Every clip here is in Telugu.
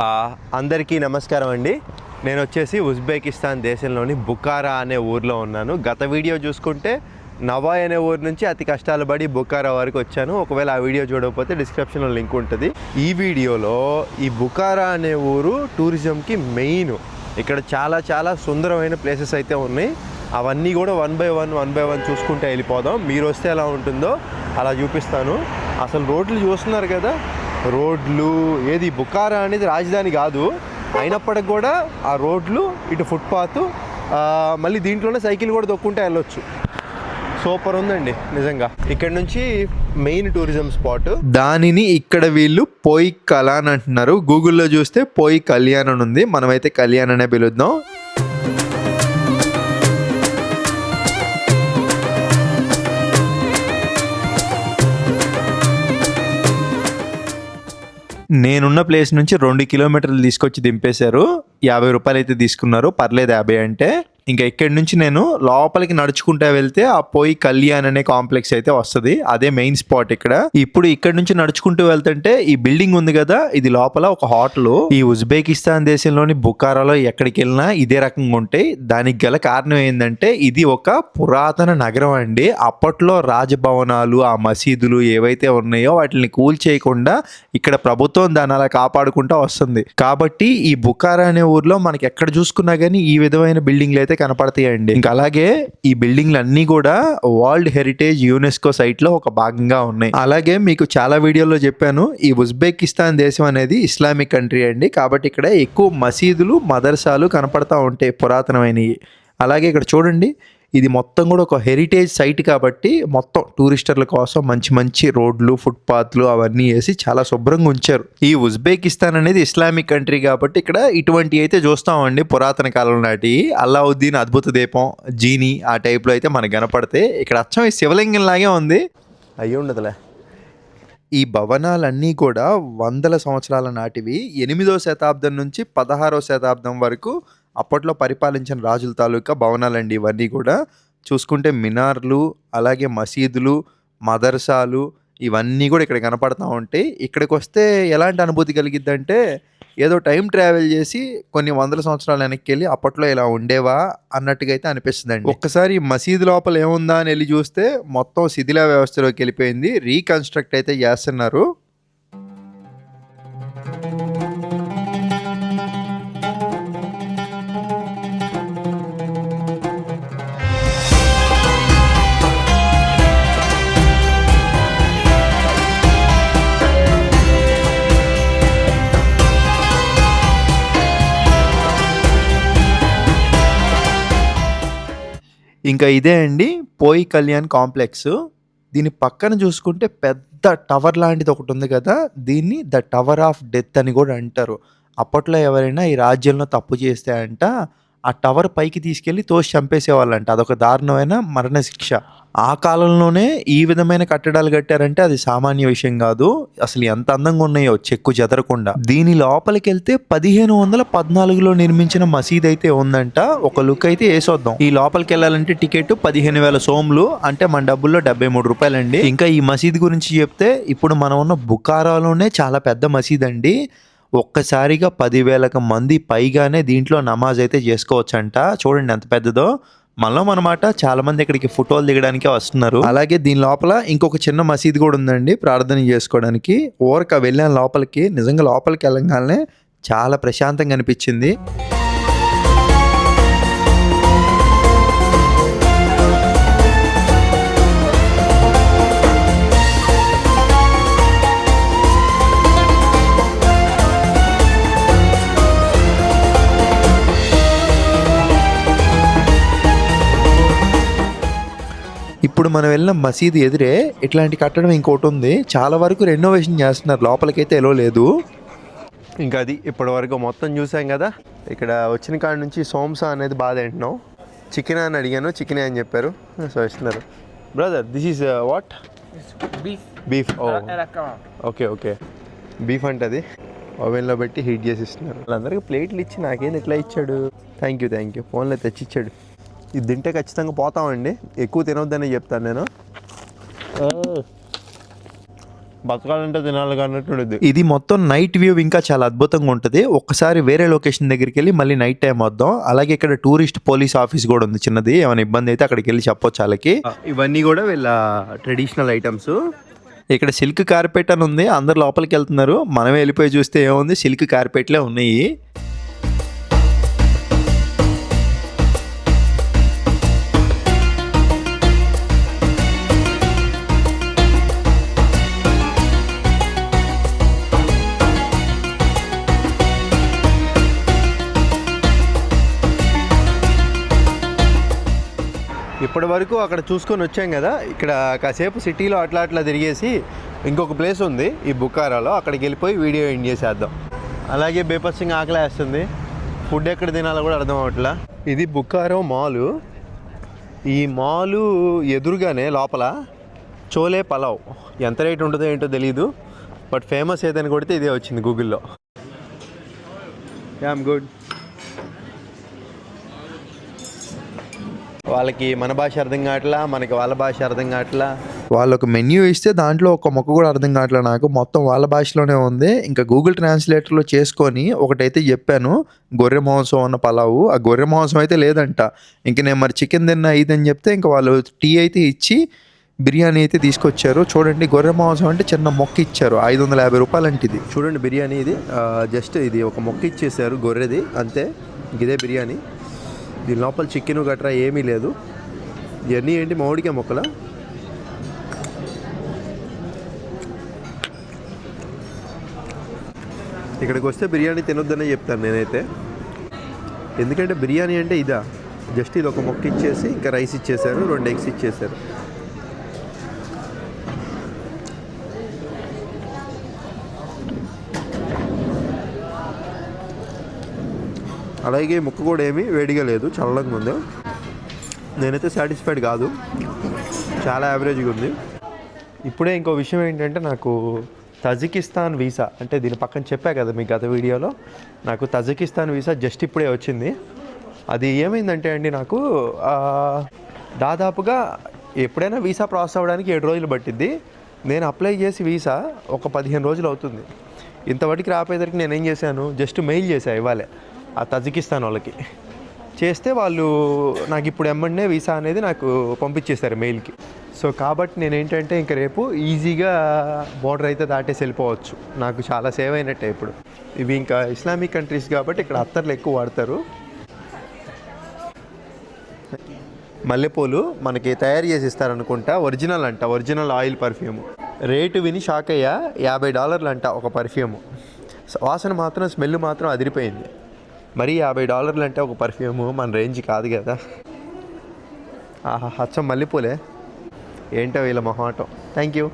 అందరికీ నమస్కారం అండి. నేను వచ్చేసి ఉజ్బెకిస్తాన్ దేశంలోని బుకారా అనే ఊర్లో ఉన్నాను. గత వీడియో చూసుకుంటే నవాయ్ అనే ఊరు నుంచి అతి కష్టాలు పడి బుకారా వరకు వచ్చాను. ఒకవేళ ఆ వీడియో చూడకపోతే డిస్క్రిప్షన్లో లింక్ ఉంటుంది. ఈ వీడియోలో ఈ బుకారా అనే ఊరు టూరిజంకి మెయిన్. ఇక్కడ చాలా చాలా సుందరమైన ప్లేసెస్ అయితే ఉన్నాయి. అవన్నీ కూడా one by one one by one చూసుకుంటే వెళ్ళిపోదాం. మీరు వస్తే ఎలా ఉంటుందో అలా చూపిస్తాను. అసలు రోడ్లు చూస్తున్నారు కదా. రోడ్లు ఏది బుకారా అనేది రాజధాని కాదు. అయినప్పటికి కూడా ఆ రోడ్లు ఇటు ఫుట్పాత్ మళ్ళీ దీంట్లోనే సైకిల్ కూడా దొక్కుంటే వెళ్ళొచ్చు. సూపర్ ఉందండి నిజంగా. ఇక్కడ నుంచి మెయిన్ టూరిజం స్పాట్. దానిని ఇక్కడ వీళ్ళు పోయి కలాన్ అంటున్నారు. గూగుల్లో చూస్తే పోయి కళ్యాణ్ అని ఉంది. మనమైతే కళ్యాణ్ అనే పిలుద్దాం. నేనున్న ప్లేస్ నుంచి రెండు కిలోమీటర్లు తీసుకొచ్చి దింపేశారు. యాభై రూపాయలు అయితే తీసుకున్నారు. పర్లేదు యాభై అంటే. ఇంకా ఇక్కడి నుంచి నేను లోపలికి నడుచుకుంటా వెళ్తే ఆ పోయి కళ్యాణ్ అనే కాంప్లెక్స్ అయితే వస్తుంది. అదే మెయిన్ స్పాట్ ఇక్కడ. ఇప్పుడు ఇక్కడ నుంచి నడుచుకుంటూ వెళ్తుంటే ఈ బిల్డింగ్ ఉంది కదా ఇది లోపల ఒక హోటల్ ఈ ఉజ్బెకిస్తాన్ దేశంలోని బుకారాలో ఎక్కడికి వెళ్ళినా ఇదే రకంగా ఉంటాయి. దానికి గల కారణం ఏంటంటే ఇది ఒక పురాతన నగరం అండి. అప్పట్లో రాజభవనాలు ఆ మసీదులు ఏవైతే ఉన్నాయో వాటిని కూల్ చేయకుండా ఇక్కడ ప్రభుత్వం దాన్ని అలా కాపాడుకుంటూ వస్తుంది. కాబట్టి ఈ బుకారా అనే ఊర్లో మనకి ఎక్కడ చూసుకున్నా కానీ ఈ విధమైన బిల్డింగ్లు అయితే కనపడతాయండి. ఇంకా అలాగే ఈ బిల్డింగ్లు అన్నీ కూడా వరల్డ్ హెరిటేజ్ యునెస్కో సైట్లో ఒక భాగంగా ఉన్నాయి. అలాగే మీకు చాలా వీడియోలో చెప్పాను ఈ ఉజ్బెకిస్తాన్ దేశం అనేది ఇస్లామిక్ కంట్రీ అండి. కాబట్టి ఇక్కడ ఎక్కువ మసీదులు మదర్సాలు కనపడతా ఉంటాయి పురాతనమైనవి. అలాగే ఇక్కడ చూడండి ఇది మొత్తం కూడా ఒక హెరిటేజ్ సైట్ కాబట్టి మొత్తం టూరిస్టర్ల కోసం మంచి మంచి రోడ్లు ఫుట్పాత్లు అవన్నీ వేసి చాలా శుభ్రంగా ఉంచారు. ఈ ఉజ్బెకిస్తాన్ అనేది ఇస్లామిక్ కంట్రీ కాబట్టి ఇక్కడ ఇటువంటి అయితే చూస్తామండి పురాతన కాలం నాటి అల్లావుద్దీన్ అద్భుత దీపం జీని ఆ టైప్లో అయితే మనకు కనపడితే ఇక్కడ అచ్చం ఈ శివలింగం లాగే ఉంది. అయ్యి ఉండదులే. ఈ భవనాలన్నీ కూడా వందల సంవత్సరాల నాటివి ఎనిమిదో శతాబ్దం నుంచి పదహారో శతాబ్దం వరకు అప్పట్లో పరిపాలించిన రాజుల తాలూకా భవనాలండి ఇవన్నీ కూడా. చూసుకుంటే మినార్లు అలాగే మసీదులు మదర్సాలు ఇవన్నీ కూడా ఇక్కడ కనపడతా ఉంటాయి ఇక్కడికి వస్తే ఎలాంటి అనుభూతి కలిగిద్దంటే ఏదో టైం ట్రావెల్ చేసి కొన్ని వందల సంవత్సరాలు వెనక్కి వెళ్ళి అప్పట్లో ఇలా ఉండేవా అన్నట్టుగా అయితే అనిపిస్తుంది అండి ఒక్కసారి మసీదు లోపల ఏముందా అని వెళ్ళి చూస్తే మొత్తం శిథిల వ్యవస్థలోకి వెళ్ళిపోయింది. రీకన్స్ట్రక్ట్ అయితే చేస్తున్నారు. ఇంకా ఇదే అండి పోయి కళ్యాణ్ కాంప్లెక్స్. దీని పక్కన చూసుకుంటే పెద్ద టవర్ లాంటిది ఒకటి ఉంది కదా దీన్ని ద టవర్ ఆఫ్ డెత్ అని కూడా అంటారు. అప్పట్లో ఎవరైనా ఈ రాజ్యంలో తప్పు చేస్తే అంట ఆ టవర్ పైకి తీసుకెళ్ళి తోసి చంపేసేవాళ్ళంట. అదొక దారుణమైన మరణశిక్ష. ఆ కాలంలోనే ఈ విధమైన కట్టడాలు కట్టారంటే అది సామాన్య విషయం కాదు. అసలు ఎంత అందంగా ఉన్నాయో చెక్కు చెదరకుండా. దీని లోపలికి వెళ్తే పదిహేను వందల పద్నాలుగులో నిర్మించిన మసీద్ అయితే ఉందంట. ఒక లుక్ అయితే వేసొద్దాం ఈ లోపలికి వెళ్ళాలంటే టికెట్ పదిహేను వేల సోములు అంటే మన డబ్బుల్లో డెబ్బై మూడు రూపాయలండి. ఇంకా ఈ మసీద్ గురించి చెప్తే ఇప్పుడు మనం ఉన్న బుకారాలోనే చాలా పెద్ద మసీద్ అండి ఒక్కసారిగా పదివేలకు మంది పైగానే దీంట్లో నమాజ్ అయితే చేసుకోవచ్చంట. చూడండి ఎంత పెద్దదో. మనం అనమాట చాలా మంది ఇక్కడికి ఫోటోలు దిగడానికే వస్తున్నారు. అలాగే దీని లోపల ఇంకొక చిన్న మసీద్ కూడా ఉందండి ప్రార్థన చేసుకోవడానికి. ఓరక వెళ్ళాను లోపలికి నిజంగా లోపలికి వెళ్ళగానే చాలా ప్రశాంతంగా అనిపించింది. ఇప్పుడు మనం వెళ్ళిన మసీదు ఎదురే ఇట్లాంటి కట్టడం ఇంకోటి ఉంది. చాలా వరకు రెనోవేషన్ చేస్తున్నారు. లోపలికైతే ఎలో లేదు. ఇంకా అది ఇప్పటి వరకు మొత్తం చూసాం కదా. ఇక్కడ వచ్చిన కాడ నుంచి సోంసా అనేది బాగా తింటున్నాం చికెన్ అని అడిగాను. చికెన్ అని చెప్పారు. సో ఇస్తున్నారు. Brother this is what beef kebab. Okay okay beef అంటది ఓవెన్లో పెట్టి హీట్ చేసి ఇస్తున్నారు. వాళ్ళందరికీ ప్లేట్లు ఇచ్చి నాకేంది ఇట్లా ఇచ్చాడు? థ్యాంక్ యూ థ్యాంక్ యూ ఫోన్లో తెచ్చి ఇచ్చాడు ఇది తింటే ఖచ్చితంగా పోతామండి. ఎక్కువ తినొద్దని చెప్తాను నేను. బతకాలంటే తినాలి అన్నట్టు ఉండదు ఇది మొత్తం నైట్ వ్యూ ఇంకా చాలా అద్భుతంగా ఉంటుంది. ఒక్కసారి వేరే లొకేషన్ దగ్గరికి వెళ్ళి మళ్ళీ నైట్ టైం వద్దాం. అలాగే ఇక్కడ టూరిస్ట్ పోలీస్ ఆఫీస్ కూడా ఉంది చిన్నది. ఏమైనా ఇబ్బంది అయితే అక్కడికి వెళ్ళి చెప్పొచ్చు వాళ్ళకి. ఇవన్నీ కూడా వీళ్ళ ట్రెడిషనల్ ఐటమ్స్ ఇక్కడ సిల్క్ కార్పెట్ అని ఉంది. అందరు లోపలికి వెళ్తున్నారు. మనం వెళ్ళిపోయి చూస్తే ఏముంది? సిల్క్ కార్పెట్లే ఉన్నాయి. ఇప్పటి వరకు అక్కడ చూసుకొని వచ్చాం కదా ఇక్కడ కాసేపు సిటీలో అట్లా అట్లా తిరిగేసి ఇంకొక ప్లేస్ ఉంది ఈ బుకారాలో. అక్కడికి వెళ్ళిపోయి వీడియో ఎండ్ చేసేద్దాం. అలాగే బేపస్సింగ్ ఆకలి వేస్తుంది. ఫుడ్ ఎక్కడ తినాలో కూడా అర్థం అవట్లా ఇది బుకారో మాలు. ఈ మాలు ఎదురుగానే లోపల చోలే పలావ్. ఎంత రేట్ ఉంటుందో ఏంటో తెలియదు బట్ ఫేమస్ ఏదని కొడితే ఇదే వచ్చింది గూగుల్లో యామ్ గుడ్ వాళ్ళకి మన భాష అర్థం కావట్లా మనకి వాళ్ళ భాష అర్థం కావట్లా. వాళ్ళు ఒక మెన్యూ ఇస్తే దాంట్లో ఒక మొక్క కూడా అర్థం కావట్లా నాకు. మొత్తం వాళ్ళ భాషలోనే ఉంది. ఇంకా గూగుల్ ట్రాన్స్లేటర్లో చేసుకొని ఒకటైతే చెప్పాను గొర్రె మాంసం అన్న పలావు. ఆ గొర్రె మాంసం అయితే లేదంట. ఇంక నేను మరి చికెన్ తిన్నా ఇదని చెప్తే ఇంకా వాళ్ళు టీ అయితే ఇచ్చి బిర్యానీ అయితే తీసుకొచ్చారు. చూడండి గొర్రె మాంసం అంటే చిన్న మొక్క ఇచ్చారు. ఐదు వందల యాభై రూపాయలు అంటే ఇది చూడండి బిర్యానీ ఇది. జస్ట్ ఇది ఒక మొక్క ఇచ్చేసారు గొర్రెది. అంతే. ఇంక ఇదే బిర్యానీ. దీని లోపల చికెన్ గట్రా ఏమీ లేదు. ఇవన్నీ ఏంటి మామిడికాయ మొక్కల? ఇక్కడికి వస్తే బిర్యానీ తినొద్దనే చెప్తాను నేనైతే. ఎందుకంటే బిర్యానీ అంటే ఇదా? జస్ట్ ఇది ఒక మొక్క ఇచ్చేసి ఇంకా రైస్ ఇచ్చేసారు రెండు ఎగ్స్ ఇచ్చేసారు అలాగే ముక్క కూడా ఏమీ వేడిగా లేదు చల్లగా ఉంది. నేనైతే సాటిస్ఫైడ్ కాదు. చాలా యావరేజ్గా ఉంది. ఇప్పుడే ఇంకో విషయం ఏంటంటే నాకు తజికిస్తాన్ వీసా అంటే దీని పక్కన చెప్పా కదా మీ గత వీడియోలో నాకు తజికిస్తాన్ వీసా జస్ట్ ఇప్పుడే వచ్చింది. అది ఏమైందంటే అండి నాకు దాదాపుగా ఎప్పుడైనా వీసా ప్రాసెస్ అవ్వడానికి ఏడు రోజులు పట్టింది నేను అప్లై చేసి వీసా ఒక పదిహేను రోజులు అవుతుంది. ఇంతవరకు రాపోయేసరికి నేను ఏం చేశాను జస్ట్ మెయిల్ చేశాను ఇవ్వాలి. ఆ తజికిస్తాన్ వాళ్ళకి. చేస్తే వాళ్ళు నాకు ఇప్పుడు ఎమ్మండే వీసా అనేది నాకు పంపించేస్తారు మెయిల్కి. సో కాబట్టి నేను ఏంటంటే ఇంక రేపు ఈజీగా బోర్డర్ అయితే దాటేసి వెళ్ళిపోవచ్చు. నాకు చాలా సేవ్ అయినట్టే ఇప్పుడు. ఇవి ఇంకా ఇస్లామిక్ కంట్రీస్ కాబట్టి ఇక్కడ అత్తర్లు ఎక్కువ వాడతారు. మల్లెపూలు మనకి తయారు చేసి ఇస్తారనుకుంటా. ఒరిజినల్ అంట ఒరిజినల్ ఆయిల్ పర్ఫ్యూమ్. రేటు విని షాక్ అయ్యా యాభై డాలర్లు అంట ఒక పర్ఫ్యూమ్. వాసన మాత్రం స్మెల్ మాత్రం అదిరిపోయింది. మరి యాభై డాలర్లు అంటే ఒక పర్ఫ్యూమ్ మన రేంజ్ కాదు కదా. ఆహా అచ్చం మల్లెపూలే. ఏంటో వీళ్ళ మొహమాటం. థ్యాంక్ యూ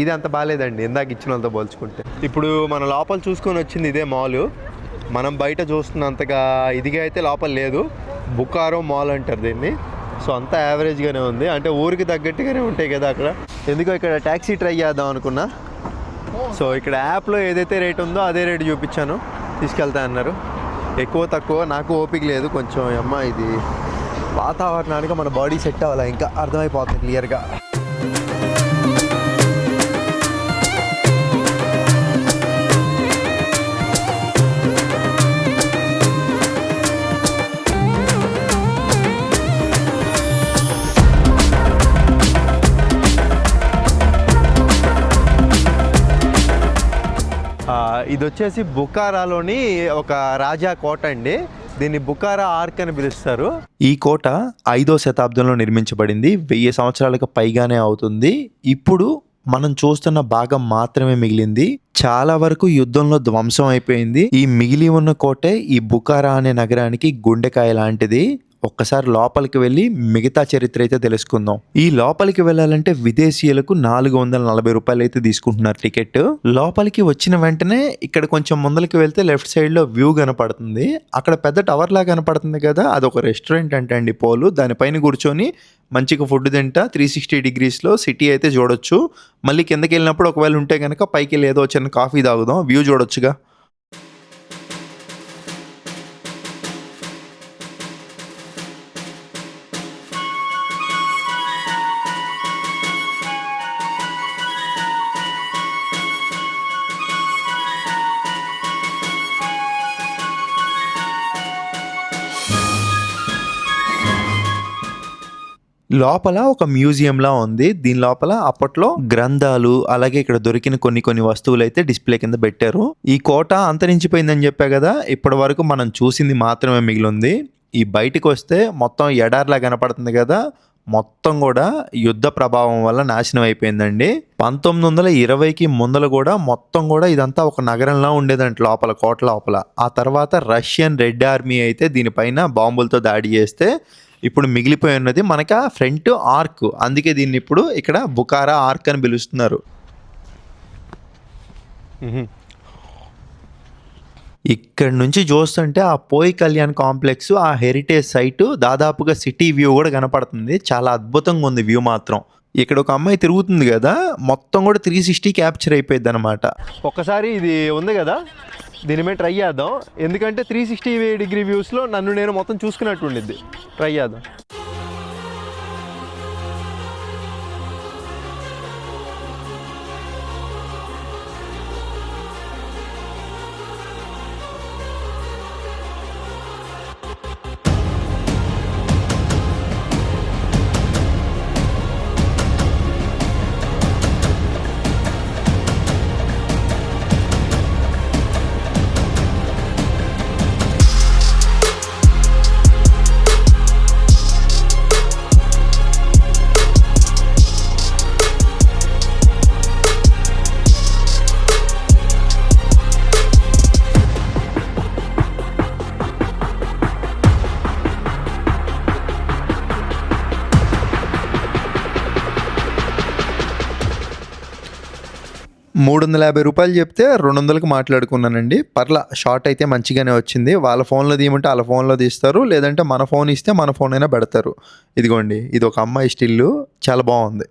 ఇది అంత బాగాలేదండి ఇందాక ఇచ్చినంత పోల్చుకుంటే. ఇప్పుడు మన లోపల చూసుకొని వచ్చింది ఇదే మాల్. మనం బయట చూస్తున్నంతగా ఇదిగా అయితే లోపల లేదు. బుకారో మాల్ అంటారు దీన్ని. సో అంతా యావరేజ్గానే ఉంది. అంటే ఊరికి తగ్గట్టుగానే ఉంటాయి కదా అక్కడ. ఎందుకో ఇక్కడ ట్యాక్సీ ట్రై చేద్దాం అనుకున్నా. సో ఇక్కడ యాప్లో ఏదైతే రేట్ ఉందో అదే రేట్ చూపించాను. తీసుకెళ్తా అన్నారు. ఎక్కువ తక్కువ నాకు ఓపిక లేదు. కొంచెం అమ్మ ఇది వాతావరణానికి మన బాడీ సెట్ అవ్వాలి? ఇంకా అర్థమైపోతుంది క్లియర్గా. ఇది వచ్చేసి బుకారాలోని ఒక రాజా కోట అండి. దీన్ని బుకారా ఆర్క్ అని పిలుస్తారు. ఈ కోట ఐదో శతాబ్దంలో నిర్మించబడింది. వెయ్యి సంవత్సరాలకు పైగానే అవుతుంది. ఇప్పుడు మనం చూస్తున్న భాగం మాత్రమే మిగిలింది. చాలా వరకు యుద్ధంలో ధ్వంసం అయిపోయింది. ఈ మిగిలి ఉన్న కోటే ఈ బుకారా అనే నగరానికి గుండెకాయ లాంటిది. ఒక్కసారి లోపలికి వెళ్ళి మిగతా చరిత్ర అయితే తెలుసుకుందాం. ఈ లోపలికి వెళ్ళాలంటే విదేశీయులకు నాలుగు వందల నలభై రూపాయలు అయితే తీసుకుంటున్నారు టికెట్. లోపలికి వచ్చిన వెంటనే ఇక్కడ కొంచెం ముందలకి వెళ్తే లెఫ్ట్ సైడ్లో వ్యూ కనపడుతుంది. అక్కడ పెద్ద టవర్ లా కనపడుతుంది కదా అది ఒక రెస్టారెంట్ అంటే అండి పోలు దానిపైన కూర్చొని మంచిగా ఫుడ్ తింటా త్రీ సిక్స్టీ డిగ్రీస్లో సిటీ అయితే చూడొచ్చు. మళ్ళీ కిందకి వెళ్ళినప్పుడు ఒకవేళ ఉంటే కనుక పైకి వెళ్ళి ఏదో చిన్న కాఫీ తాగుదాం వ్యూ చూడొచ్చుగా. లోపల ఒక మ్యూజియంలా ఉంది. దీని లోపల అప్పట్లో గ్రంథాలు అలాగే ఇక్కడ దొరికిన కొన్ని కొన్ని వస్తువులు అయితే డిస్ప్లే కింద పెట్టారు. ఈ కోట అంతరించిపోయిందని చెప్పా కదా ఇప్పటి వరకు మనం చూసింది మాత్రమే మిగిలింది. ఈ బయటికి వస్తే మొత్తం ఎడార్లా కనపడుతుంది కదా మొత్తం కూడా యుద్ధ ప్రభావం వల్ల నాశనం అయిపోయిందండి. పంతొమ్మిది వందల ఇరవైకి ముందల కూడా మొత్తం కూడా ఇదంతా ఒక నగరంలా ఉండేదంట లోపల కోట లోపల. ఆ తర్వాత రష్యన్ రెడ్ ఆర్మీ అయితే దీనిపైన బాంబులతో దాడి చేస్తే ఇప్పుడు మిగిలిపోయి ఉన్నది మనకి ఆ ఫ్రంట్ ఆర్క్. అందుకే దీన్ని ఇప్పుడు ఇక్కడ బుకారా ఆర్క్ అని పిలుస్తున్నారు. ఇక్కడ నుంచి చూస్తుంటే ఆ పోయి కళ్యాణ్ కాంప్లెక్స్ ఆ హెరిటేజ్ సైట్ దాదాపుగా సిటీ వ్యూ కూడా కనపడుతుంది. చాలా అద్భుతంగా ఉంది వ్యూ మాత్రం. ఇక్కడ ఒక అమ్మాయి తిరుగుతుంది కదా మొత్తం కూడా త్రీ సిక్స్టీ క్యాప్చర్ అయిపోయింది అనమాట ఒక్కసారి ఇది ఉంది కదా? దీని మీద ట్రై చేద్దాం. ఎందుకంటే త్రీ సిక్స్టీ డిగ్రీ వ్యూస్లో నన్ను నేను మొత్తం చూసుకున్నట్టు ఉండిద్ది. ట్రై చేద్దాం. మూడు వందల యాభై రూపాయలు చెప్తే రెండు వందలకు మాట్లాడుకున్నానండి. పర్లా షార్ట్ అయితే మంచిగానే వచ్చింది. వాళ్ళ ఫోన్లో తీయమంటే వాళ్ళ ఫోన్లో తీస్తారు. లేదంటే మన ఫోన్ ఇస్తే మన ఫోన్ అయినా పెడతారు. ఇదిగోండి ఇది ఒక అమ్మాయి స్టిల్లు. చాలా బాగుంది.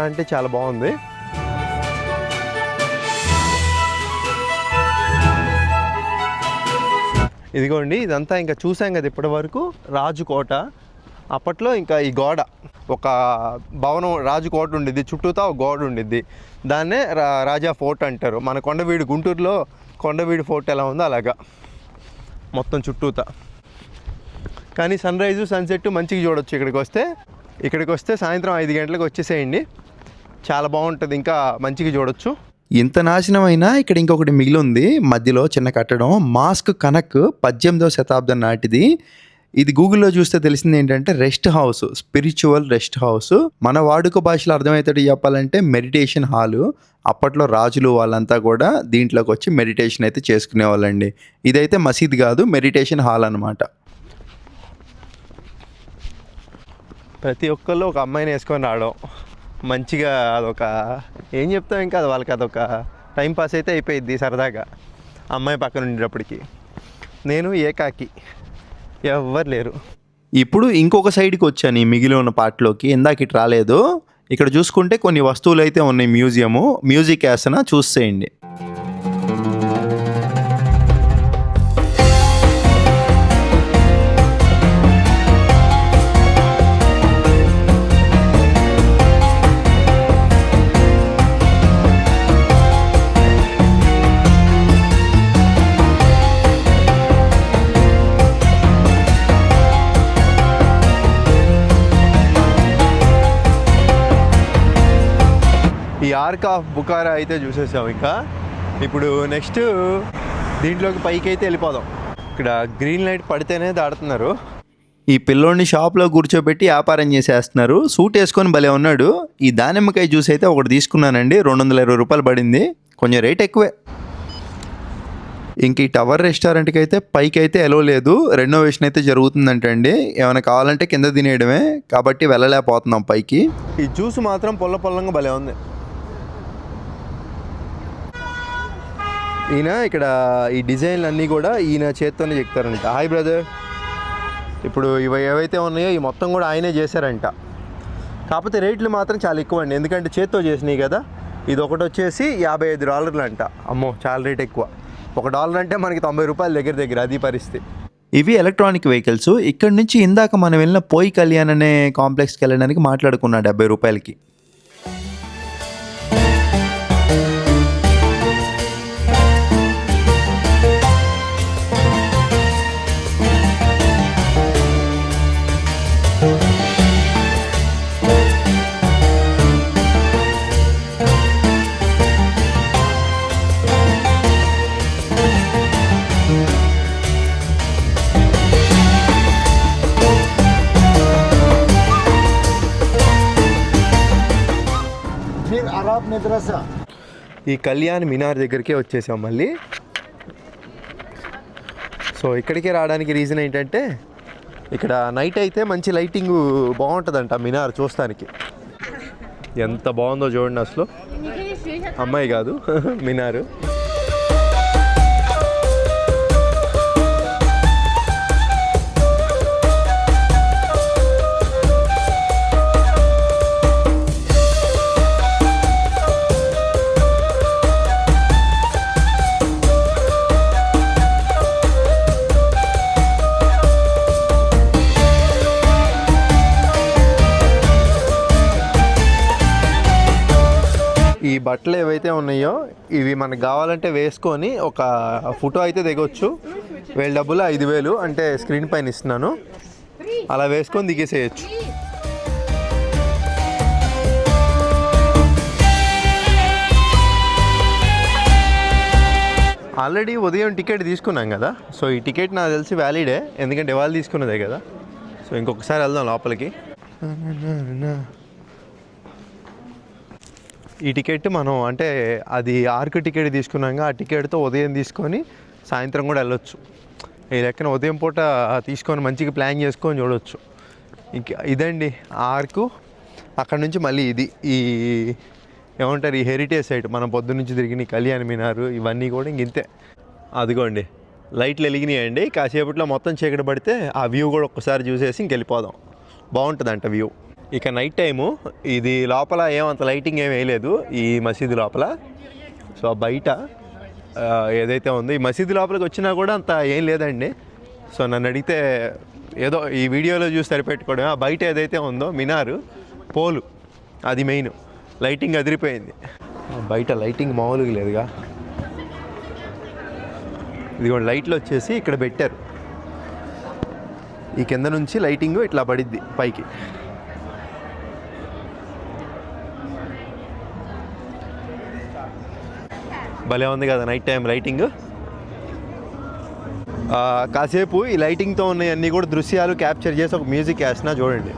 చాలా అంటే చాలా బాగుంది. ఇదిగోండి ఇదంతా ఇంకా చూసాం కదా ఇప్పటి వరకు రాజుకోట అప్పట్లో ఇంకా ఈ గోడ ఒక భవనం రాజుకోట ఉండిద్ది చుట్టూతా ఒక గోడ ఉండిద్ది. దాన్నే రా రాజా ఫోర్ట్ అంటారు. మన కొండవీడు గుంటూరులో కొండవీడు ఫోర్ట్ ఎలా ఉందో అలాగా. మొత్తం చుట్టూతా. కానీ సన్ రైజు సన్సెట్ మంచిగా చూడొచ్చు ఇక్కడికి వస్తే ఇక్కడికి వస్తే సాయంత్రం ఐదు గంటలకు వచ్చేసేయండి. చాలా బాగుంటుంది ఇంకా మంచిగా చూడొచ్చు. ఇంత నాశనం అయినా ఇక్కడ ఇంకొకటి మిగిలి ఉంది మధ్యలో చిన్న కట్టడం. మాస్క్ కనక్ పద్దెనిమిదవ శతాబ్దం నాటిది. ఇది గూగుల్లో చూస్తే తెలిసింది ఏంటంటే rest house spiritual rest house. మన వాడుక భాషలో అర్థమవుతాడు చెప్పాలంటే మెడిటేషన్ హాలు. అప్పట్లో రాజులు వాళ్ళంతా కూడా దీంట్లోకి వచ్చి మెడిటేషన్ అయితే చేసుకునేవాళ్ళండి. ఇదైతే మసీద్ కాదు మెడిటేషన్ హాల్ అనమాట ప్రతి ఒక్కళ్ళు ఒక అమ్మాయిని వేసుకొని రావడం. మంచిగా అదొక ఏం చెప్తాం ఇంకా అది వాళ్ళకి అదొక టైం పాస్ అయితే అయిపోయింది సరదాగా. అమ్మాయి పక్కన ఉండేటప్పటికి. నేను ఏకాకి. ఎవ్వరు లేరు. ఇప్పుడు ఇంకొక సైడ్కి వచ్చాను ఈ మిగిలి ఉన్న పార్ట్లోకి. ఇందాక ఇటు రాలేదు. ఇక్కడ చూసుకుంటే కొన్ని వస్తువులు అయితే ఉన్నాయి మ్యూజియము. మ్యూజిక్ వేసిన చూసేయండి. ఆర్క్ ఆఫ్ బుకారా అయితే చూసేసాం ఇంకా. ఇప్పుడు నెక్స్ట్ దీంట్లోకి పైకి అయితే వెళ్ళిపోదాం. ఇక్కడ గ్రీన్ లైట్ పడితేనే దాడుతున్నారు. ఈ పిల్లోడిని షాప్లో కూర్చోబెట్టి వ్యాపారం చేసేస్తున్నారు. సూట్ వేసుకొని భలే ఉన్నాడు. ఈ దానిమ్మకాయ జ్యూస్ అయితే ఒకటి తీసుకున్నానండి. రెండు వందల ఇరవై రూపాయలు పడింది. కొంచెం రేట్ ఎక్కువే. ఇంక ఈ టవర్ రెస్టారెంట్కి అయితే పైకి అయితే ఎలో లేదు. రెనోవేషన్ అయితే జరుగుతుందంటండి ఏమైనా కావాలంటే కింద తినేయడమే. కాబట్టి వెళ్ళలేకపోతున్నాం పైకి. ఈ జ్యూస్ మాత్రం పొల్ల పొల్లంగా భలే ఉంది. ఈయన ఇక్కడ ఈ డిజైన్లు అన్నీ కూడా ఈయన చేత్తోనే చెప్తారంట హాయ్ బ్రదర్ ఇప్పుడు ఇవి ఏవైతే ఉన్నాయో ఈ మొత్తం కూడా ఆయనే చేశారంట. కాకపోతే రేట్లు మాత్రం చాలా ఎక్కువ అండి ఎందుకంటే చేత్తో చేసినాయి కదా. ఇది ఒకటి వచ్చేసి యాభై ఐదు డాలర్లు అంట అమ్మో చాలా రేట్ ఎక్కువ. ఒక డాలర్ అంటే మనకి తొంభై రూపాయల దగ్గర దగ్గర అది పరిస్థితి. ఇవి ఎలక్ట్రానిక్ వెహికల్స్. ఇక్కడ నుంచి ఇందాక మనం వెళ్ళిన పోయి కళ్యాణ్ అనే కాంప్లెక్స్కి వెళ్ళడానికి మాట్లాడుకున్నా డెబ్బై రూపాయలకి. ఈ కళ్యాణ్ మినార్ దగ్గరికే వచ్చేసాం మళ్ళీ. సో ఇక్కడికే రావడానికి రీజన్ ఏంటంటే ఇక్కడ నైట్ అయితే మంచి లైటింగ్ బాగుంటుందంట మినార్ చూస్తానికి. ఎంత బాగుందో చూడండి అసలు. అమ్మాయి కాదు మినారు. ఏవైతే ఉన్నాయో ఇవి మనకు కావాలంటే వేసుకొని ఒక ఫోటో అయితే దిగొచ్చు. వేలు డబ్బులు ఐదు వేలు అంటే స్క్రీన్ పైన ఇస్తున్నాను. అలా వేసుకొని దిగేసేయచ్చు. ఆల్రెడీ ఉదయం టికెట్ తీసుకున్నాం కదా. సో ఈ టికెట్ నాకు తెలిసి వ్యాలిడే. ఎందుకంటే ఇవాళ తీసుకున్నదే కదా. సో ఇంకొకసారి వెళ్దాం లోపలికి. ఈ టికెట్ మనం అంటే అది ఆర్క్ టికెట్ తీసుకున్నాక ఆ టికెట్తో ఉదయం తీసుకొని సాయంత్రం కూడా వెళ్ళొచ్చు. ఈ లెక్కన ఉదయం పూట తీసుకొని మంచిగా ప్లాన్ చేసుకొని చూడవచ్చు ఇంక ఇదండి ఆర్కు. అక్కడ నుంచి మళ్ళీ ఇది ఈ ఏమంటారు ఈ హెరిటేజ్ సైట్ మనం పొద్దు నుంచి తిరిగిన కళ్యాణ కళ్యాణ్ మినారు ఇవన్నీ కూడా ఇంక ఇంతే. అదిగోండి లైట్లు వెలిగినాయండి. కాసేపట్లో మొత్తం చీకటి పడితే ఆ వ్యూ కూడా ఒక్కసారి చూసేసి ఇంక వెళ్ళిపోదాం. బాగుంటుందంట వ్యూ. ఇక నైట్ టైము. ఇది లోపల ఏమంత లైటింగ్ ఏం వేయలేదు. ఈ మసీదు లోపల. సో బయట ఏదైతే ఉందో ఈ మసీదు లోపలికి వచ్చినా కూడా అంత ఏం లేదండి. సో నన్ను అడిగితే ఏదో ఈ వీడియోలో చూసి సరిపెట్టుకోవడం ఆ బయట ఏదైతే ఉందో మినారు పోలు అది మెయిన్ లైటింగ్ అదిరిపోయింది. బయట లైటింగ్ మామూలుగా లేదుగా. ఇదిగోండి లైట్లు వచ్చేసి ఇక్కడ పెట్టారు. ఈ కింద నుంచి లైటింగ్ ఇట్లా పడిద్ది పైకి. భలే ఉంది కదా నైట్ టైం లైటింగ్ కాసేపు ఈ లైటింగ్తో ఉన్నాయి అన్నీ కూడా దృశ్యాలు క్యాప్చర్ చేసి ఒక మ్యూజిక్ వేసినా చూడండి.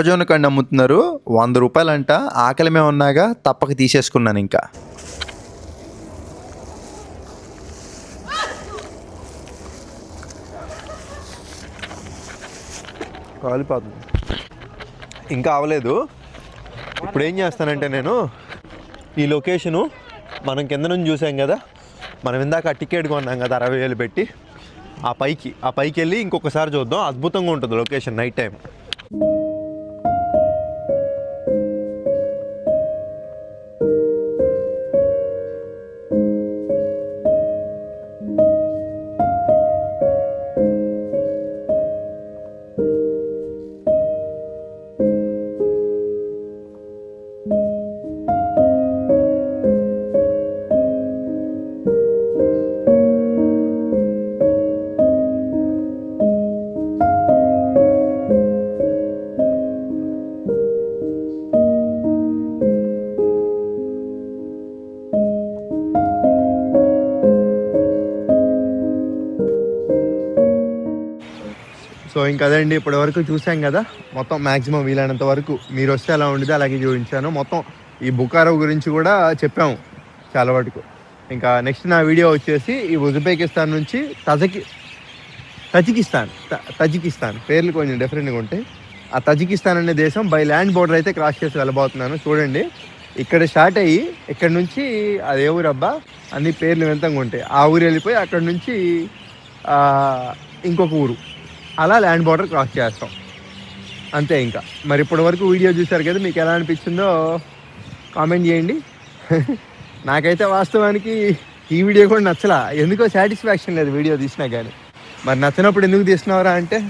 మొక్కజొన్న కండి అమ్ముతున్నారు. వంద రూపాయలంట. ఆకలి మేము ఉన్నాగా తప్పక తీసేసుకున్నాను ఇంకా. కాలిపోతుంది ఇంకా అవలేదు. ఇప్పుడు ఏం చేస్తానంటే నేను ఈ లొకేషను మనం కింద నుంచి చూసాం కదా. మనం ఇందాక ఆ టికెట్ కొన్నాం కదా అరవై వేలు పెట్టి. ఆ పైకి ఆ పైకి వెళ్ళి ఇంకొకసారి చూద్దాం. అద్భుతంగా ఉంటుంది లొకేషన్ నైట్ టైం సో ఇంకా అదండి ఇప్పటి వరకు చూసాం కదా మొత్తం మ్యాక్సిమం వీలైనంత వరకు మీరు వస్తే ఎలా ఉండేది అలాగే చూపించాను. మొత్తం ఈ బుకారో గురించి కూడా చెప్పాము చాలా వరకు ఇంకా నెక్స్ట్ నా వీడియో వచ్చేసి ఈ ఉజ్బెకిస్తాన్ నుంచి తజకి తజికిస్తాన్ త- తజికిస్తాన్ పేర్లు కొంచెం డిఫరెంట్గా ఉంటాయి. ఆ తజికిస్తాన్ అనే దేశం బై ల్యాండ్ బోర్డర్ అయితే క్రాస్ చేసి వెళ్ళబోతున్నాను చూడండి. ఇక్కడ స్టార్ట్ అయ్యి ఇక్కడ నుంచి అదే ఊరబ్బా? అన్ని పేర్లు వింతంగా ఉంటాయి. ఆ ఊరు వెళ్ళిపోయి అక్కడ నుంచి ఇంకొక ఊరు. అలా ల్యాండ్ బార్డర్ క్రాస్ చేస్తాం. అంతే ఇంకా. మరి ఇప్పటి వరకు వీడియో చూశారు కదా మీకు ఎలా అనిపించిందో కామెంట్ చేయండి. నాకైతే వాస్తవానికి ఈ వీడియో కూడా నచ్చలా. ఎందుకో సాటిస్ఫాక్షన్ లేదు వీడియో తీసినా కానీ. మరి నచ్చినప్పుడు ఎందుకు తీసినావరా అంటే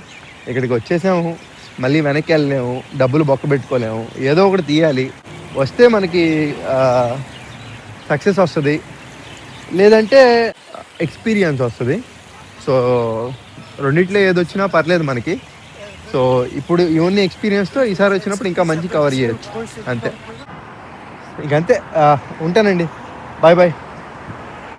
ఇక్కడికి వచ్చేసాము. మళ్ళీ వెనక్కి వెళ్ళలేము. డబ్బులు బొక్క పెట్టుకోలేము. ఏదో ఒకటి తీయాలి. వస్తే మనకి సక్సెస్ వస్తుంది. లేదంటే ఎక్స్పీరియన్స్ వస్తుంది. సో రెండిట్లో ఏది వచ్చినా పర్లేదు మనకి. సో ఇప్పుడు ఇవన్నీ ఎక్స్పీరియన్స్తో ఈసారి వచ్చినప్పుడు ఇంకా మంచి కవర్ చేయొచ్చు. అంతే. ఇంకంతే. ఉంటానండి. Bye bye